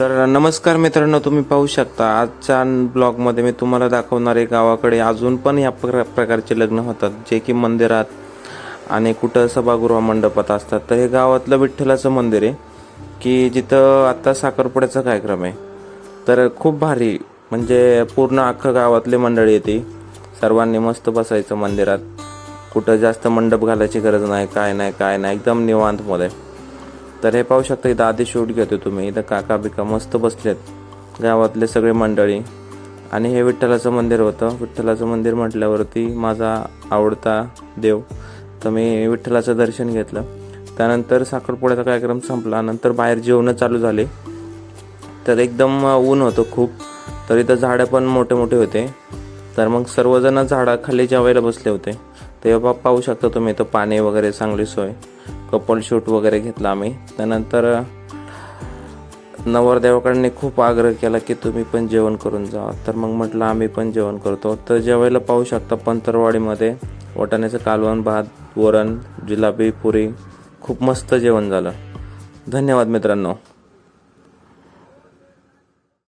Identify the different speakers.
Speaker 1: तर नमस्कार मित्रांनो तुम्ही पाहू शकता आजच्या ब्लॉगमध्ये मी तुम्हाला दाखवणार आहे गावाकडे अजून पण या प्र प्रकारचे लग्न होतात जे की मंदिरात आणि कुठं सभागृह मंडपात असतात. तर हे गावातलं विठ्ठलाचं मंदिर आहे की जिथं आत्ता साखरपुड्याचा कार्यक्रम आहे. तर खूप भारी म्हणजे पूर्ण अख्खं गावातली मंडळी येते सर्वांनी मस्त बसायचं मंदिरात. कुठं जास्त मंडप घालायची गरज नाही काय नाही काय नाही एकदम निवांतमध्ये तर हे पाहू शकता इथं आधी शूट घेतो तुम्ही. इथं काका बिका मस्त बसलेत. गावातले सगळे मंडळी. आणि हे विठ्ठलाचं मंदिर होतं. विठ्ठलाचं मंदिर म्हटल्यावरती माझा आवडता देव. तर मी विठ्ठलाचं दर्शन घेतलं. त्यानंतर साखरपुड्याचा कार्यक्रम संपला. नंतर बाहेर जेवणं चालू झाले. तर एकदम ऊन होतं खूप. तर इथं झाडं पण मोठे मोठे होते. तर मग सर्वजण झाडाखाली जेवायला बसले होते. तेव्हा पाहू शकता तुम्ही इथं पाणी वगैरे चांगली सोय. कपल शूट वगैरे घेतला आम्ही. त्यानंतर नवरदेवाकडने खूप आग्रह केला की तुम्ही पण जेवण करून जा. तर मग म्हटलं आम्ही पण जेवण करतो. तर जेवायला पाहू शकता पंतरवाडीमध्ये वाटाण्याचं कालवण भात वरण जिलाबी पुरी. खूप मस्त जेवण झालं. धन्यवाद मित्रांनो.